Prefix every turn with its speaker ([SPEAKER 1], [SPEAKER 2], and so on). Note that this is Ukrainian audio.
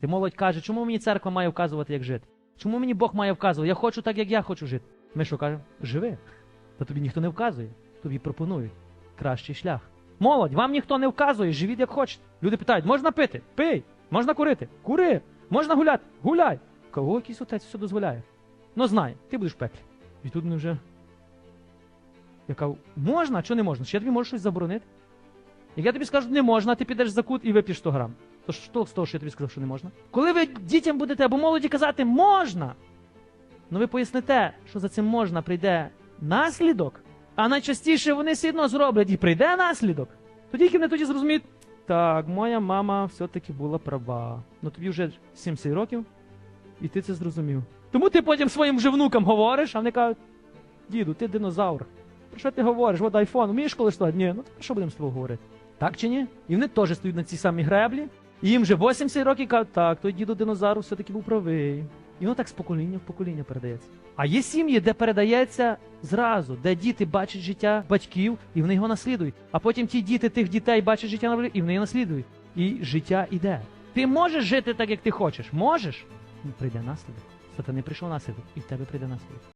[SPEAKER 1] Ти молодь каже, чому мені церква має вказувати, як жити? Чому мені Бог має вказувати? Я хочу так, як я хочу жити. Ми що кажемо? Живи. Та тобі ніхто не вказує, тобі пропонують кращий шлях. Молодь, вам ніхто не вказує, живіть як хочете. Люди питають, можна пити? Пий, можна курити? Кури, можна гуляти? Гуляй. Кого якийсь отець все дозволяє? Ну знай, ти будеш в пеклі. І тут ми вже. Я кажу, можна, чого не можна? Чи я тобі можу щось заборонити? Як я тобі скажу, не можна, ти підеш за кут і вип'єш 100 грам. То що з того, що я тобі сказав, що не можна? Коли ви дітям будете або молоді казати можна, ну ви поясните, що за цим можна прийде наслідок, а найчастіше вони все одно зроблять і прийде наслідок. Тоді вони тоді зрозуміють, так, моя мама все-таки була права. Ну тобі вже 70 років, і ти це зрозумів. Тому ти потім своїм же внукам говориш, а вони кажуть, діду, ти динозавр. Про що ти говориш? От айфон, вмієш користувати? Ні, ну то про що будемо з тобою говорити? Так чи ні? І вони теж стоять на цій самій греблі, їм вже 80 років кажуть, так, той діду динозавр все-таки був правий. І воно так з покоління в покоління передається. А є сім'ї, де передається зразу, де діти бачать життя батьків і вони його наслідують. А потім ті діти тих дітей бачать життя батьків, і вони його наслідують. І життя іде. Ти можеш жити так, як ти хочеш. Можеш? Ну, Прийде наслідок. Сатани прийшов наслідок, і в тебе прийде наслідок.